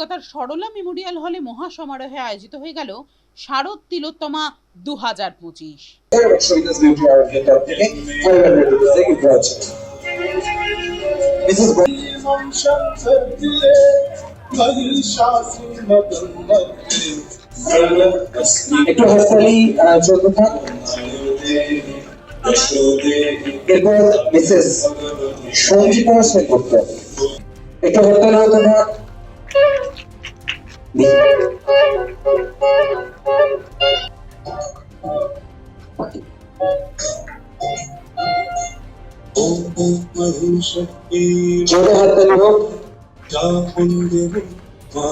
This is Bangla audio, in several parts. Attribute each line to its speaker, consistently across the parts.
Speaker 1: কলকাতার সরলা মেমোরিয়াল হলে মহাসমারোহে আয়োজিত হয়ে গেল শারদ তিলোত্তমা দু হাজার পঁচিশ।
Speaker 2: একটু হাসতালি চলতে থাক। এরপর মিসেস সঞ্জিতা সেন করতে একটু হাততালি হতে থাক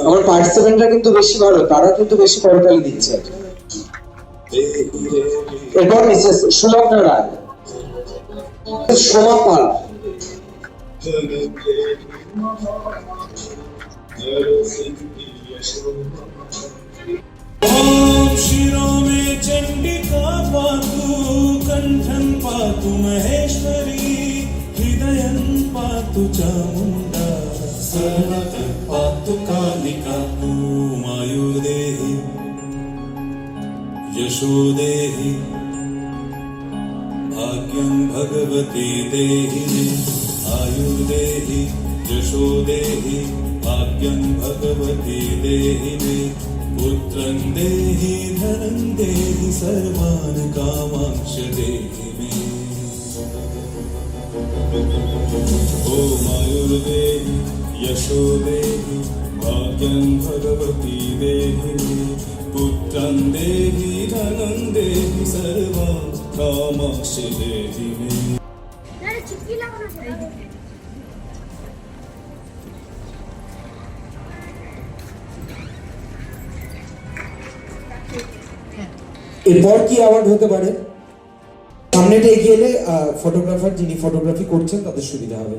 Speaker 2: আমার পার্টিসিপেন্টরা কিন্তু বেশি ভালো তারা কিন্তু বেশি করতালি দিচ্ছে। এরপর মিসেস সুলগ্না রায়। সোমা
Speaker 3: ॐ शिरो मे चण्डिका पातु कण्ठं पातु, महेश्वरी हृदयं पातु चामुण्डा सर्वतः यशो देहि भाग्यं भगवती देहि, आयुर्देहि यशो देहि ഭാഗ്യം ഭഗവതി ദേഹി മേ പുത്രൻ ദേഹി ധനം ദേഹി സർവാന് കാമാക്ഷ ദേഹി മേ ഓ മയൂർദേഹി യശോ ദേഹി ഭാഗ്യം ഭഗവതി ദേഹി മേ പുത്രൻ ദേഹി ധനം
Speaker 4: ദേഹി സർവാ കാമാക്ഷ ദേഹി
Speaker 5: এরপর কি অ্যাওয়ার্ড হতে পারে? সামনেটা এগিয়ে এলে ফটোগ্রাফার যিনি ফটোগ্রাফি করছেন তাদের সুবিধা হবে।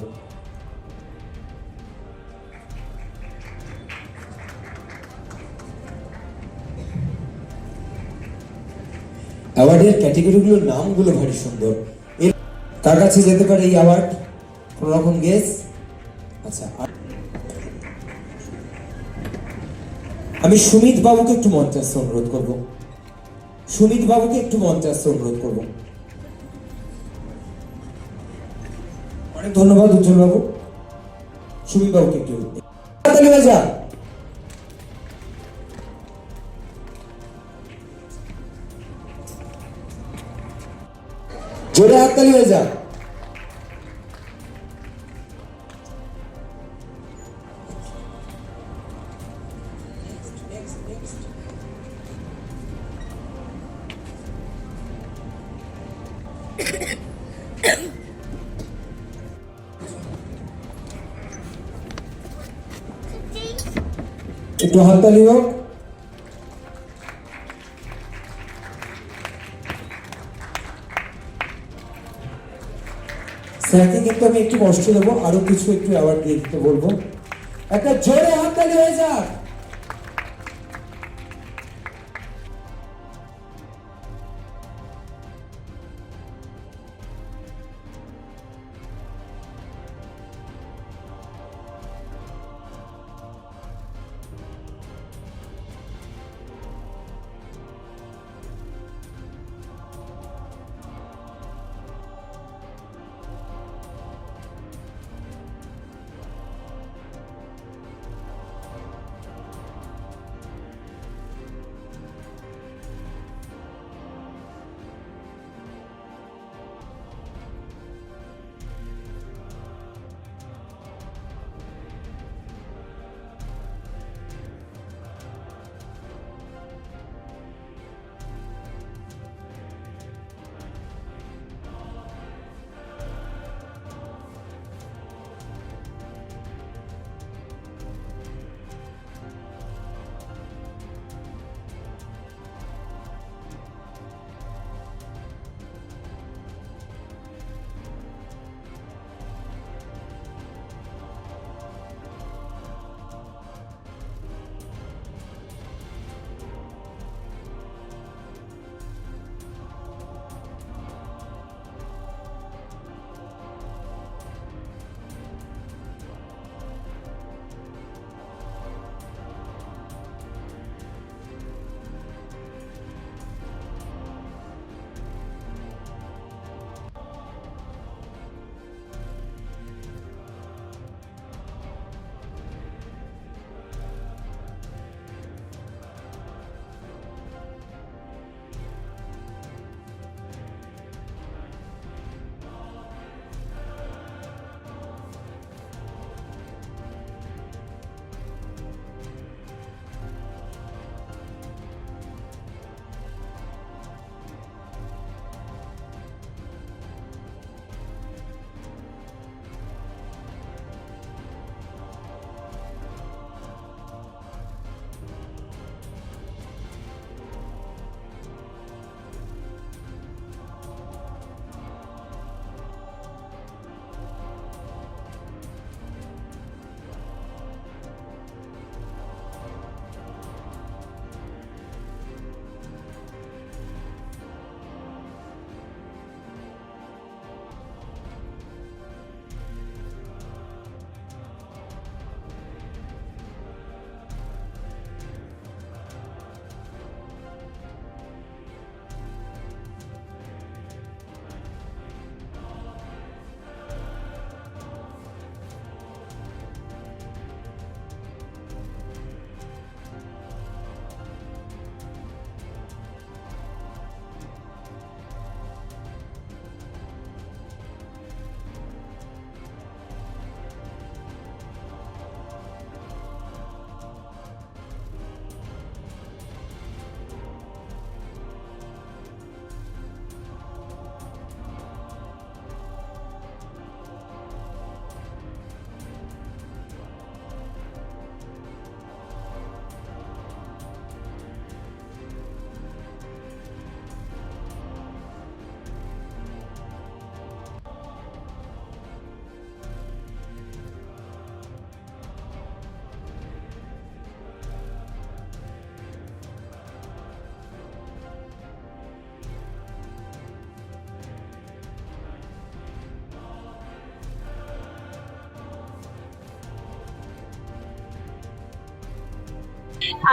Speaker 5: অ্যাওয়ার্ডের ক্যাটেগরিগুলোর নামগুলো ভারী সুন্দর। এর কার কাছে যেতে পারে এই অ্যাওয়ার্ড কোন রকম গেস আচ্ছা আমি সুমিত বাবুকে একটু মঞ্চে অনুরোধ করব। সুমিত বাবুকে একটু মঞ্চে আসতে অনুরোধ করব। অনেক ধন্যবাদ উজ্জ্বল বাবু সুমিত বাবুকে একটু জোরে হাততালি হয়ে যা একটু হাততালি হোক স্যারকে কিন্তু আমি একটু কষ্ট দেবো, আরও কিছু একটু অ্যাওয়ার্ড দিয়ে দিতে বলব। একটা জোরে হাততালি হয়ে যাক।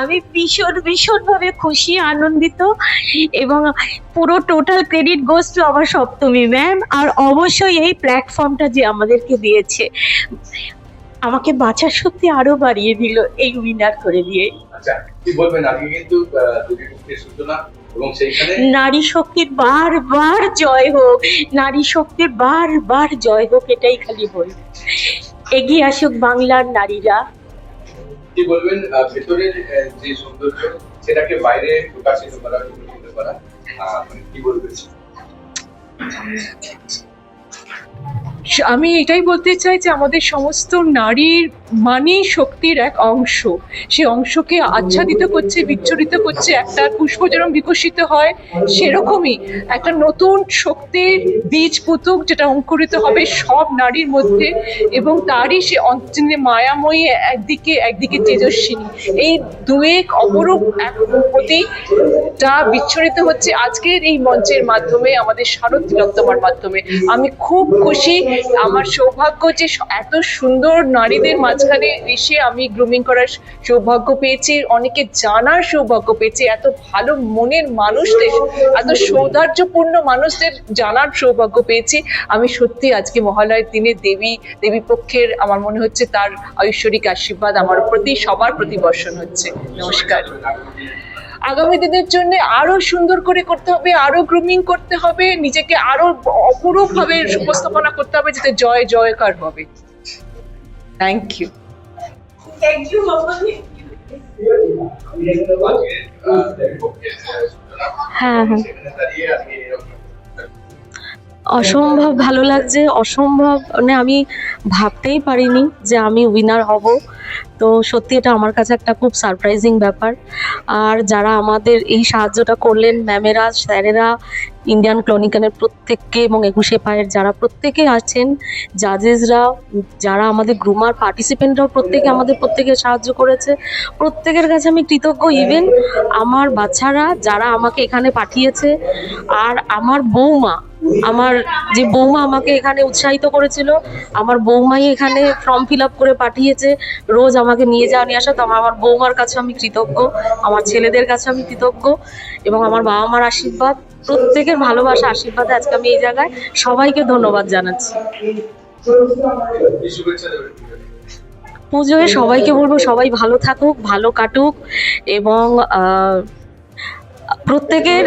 Speaker 6: আমি ভীষণ ভীষণভাবে খুশি আনন্দিত এবং পুরো টোটাল ক্রেডিট গোস টু আমার সপ্তমী ম্যাম আর অবশ্যই এই প্ল্যাটফর্মটা যে আমাদেরকে দিয়েছে আমাকে বাঁচার শক্তি আরও বাড়িয়ে দিল এই উইনার করে দিয়ে।
Speaker 7: আচ্ছা
Speaker 6: নারী শক্তির বারবার জয় হোক নারী শক্তির বারবার জয় হোক এটাই খালি বল। এগিয়ে আসুক বাংলার নারীরা।
Speaker 7: কি বলবেন ভেতরের যে সৌন্দর্য সেটাকে বাইরে প্রকাশিত করা প্রকাশিত করা আহ, মানে কি বলবেন?
Speaker 8: আমি এটাই বলতে চাই যে আমাদের সমস্ত নারীর মানেই শক্তির এক অংশ। সে অংশকে আচ্ছাদিত করছে, বিচ্ছরিত করছে, একটা পুষ্প যেরকম বিকশিত হয়, সেরকমই একটা নতুন শক্তির বীজ পুতুক যেটা অঙ্কুরিত হবে সব নারীর মধ্যে এবং তারই সে মায়াময়ী একদিকে একদিকে তেজস্বিনী। এই দুয়েক অপরূপ এক প্রতি টা বিচ্ছরিত হচ্ছে আজকের এই মঞ্চের মাধ্যমে, আমাদের শারদ তিলোত্তমার মাধ্যমে। আমি খুব খুশি আমার সৌভাগ্য যে এত সুন্দর নারীদের মাঝখানে এসে আমি গ্রুমিং করার সৌভাগ্য পেয়েছি। অনেকে জানার সৌভাগ্য পেয়েছি। এত ভালো মনের মানুষদের, এত সৌধার্যপূর্ণ মানুষদের জানার সৌভাগ্য পেয়েছি। আমি সত্যি আজকে মহালয়ের দিনে দেবী দেবী পক্ষের আমার মনে হচ্ছে তার ঐশ্বরিক আশীর্বাদ আমার প্রতি, সবার প্রতি বর্ষণ হচ্ছে। নমস্কার। আগামী দিনের জন্য আরও সুন্দর করে করতে হবে আরও গ্রুমিং করতে হবে নিজেকে আরও অপরূপ ভাবে উপস্থাপনা করতে হবে যাতে জয় জয়কার হবে। থ্যাংক ইউ
Speaker 7: থ্যাংক সূচনা
Speaker 6: হ্যাঁ হ্যাঁ। অসম্ভব ভালো লাগছে, অসম্ভব মানে আমি ভাবতেই পারিনি যে আমি উইনার হব। তো সত্যি এটা আমার কাছে একটা খুব সারপ্রাইজিং ব্যাপার। আর যারা আমাদের এই সাহায্যটা করলেন ম্যামেরা স্যারেরা ইন্ডিয়ান ক্লনিকানের প্রত্যেককে এবং একুশে পায়ের যারা প্রত্যেকে আছেন জাজেসরা যারা আমাদের গ্রুমার পার্টিসিপেন্টরাও প্রত্যেকে আমাদের প্রত্যেকে সাহায্য করেছে। প্রত্যেকের কাছে আমি কৃতজ্ঞ। ইভেন আমার বাচ্চারা যারা আমাকে এখানে পাঠিয়েছে আর আমার বৌমা, আমার যে বৌমা আমাকে এখানে উৎসাহিত করেছিল, আমার বৌমাই এখানে ফর্ম ফিল আপ করে পাঠিয়েছে। রোজ আমাকে নিয়ে যাওয়া নিয়ে আসা। তো আমার বৌমার কাছে আমি কৃতজ্ঞ, আমার ছেলেদের কাছে আমি কৃতজ্ঞ এবং আমার বাবা মার আশীর্বাদ। প্রত্যেকের ভালোবাসা, আশীর্বাদে আজকে আমি এই জায়গায় সবাইকে ধন্যবাদ জানাচ্ছি। পুজোয় সবাইকে বলব, সবাই ভালো থাকুক, ভালো কাটুক, এবং প্রত্যেকের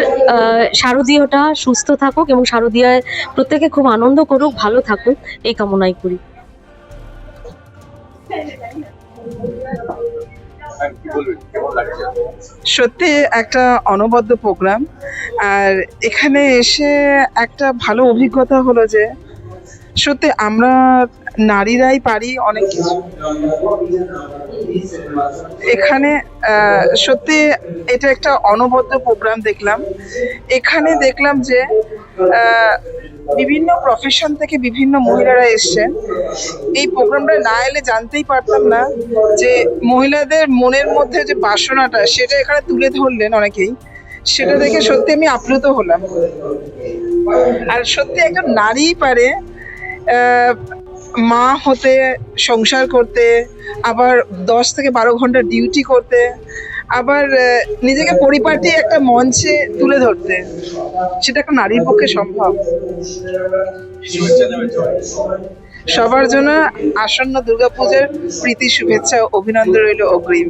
Speaker 6: শারদীয়টা সুস্থ থাকুক এবং শারদীয়ায় প্রত্যেকে খুব আনন্দ করুক, ভালো থাকুক, এই কামনাই করি।
Speaker 9: সত্যি একটা অনবদ্য প্রোগ্রাম আর এখানে এসে একটা ভালো অভিজ্ঞতা হলো যে, সত্যি আমরা নারীরাই পারি অনেক কিছু। এখানে সত্যি এটা একটা অনবদ্য প্রোগ্রাম দেখলাম। এখানে দেখলাম যে বিভিন্ন প্রফেশন থেকে বিভিন্ন মহিলারা এসছেন এই প্রোগ্রামটা না এলে জানতেই পারতাম না যে মহিলাদের মনের মধ্যে যে বাসনাটা, সেটা এখানে তুলে ধরলেন অনেকেই। সেটা দেখে সত্যি আমি আপ্লুত হলাম। আর সত্যি একজন নারী পারে মা হতে সংসার করতে, আবার দশ থেকে বারো ঘণ্টা ডিউটি করতে আবার নিজেকে পরিপাটি একটা মঞ্চে তুলে ধরতে, সেটা একটা নারীর পক্ষে সম্ভব। সবার জন্য আসন্ন দুর্গাপূজার প্রীতি, শুভেচ্ছা অভিনন্দন রইল অগ্রিম।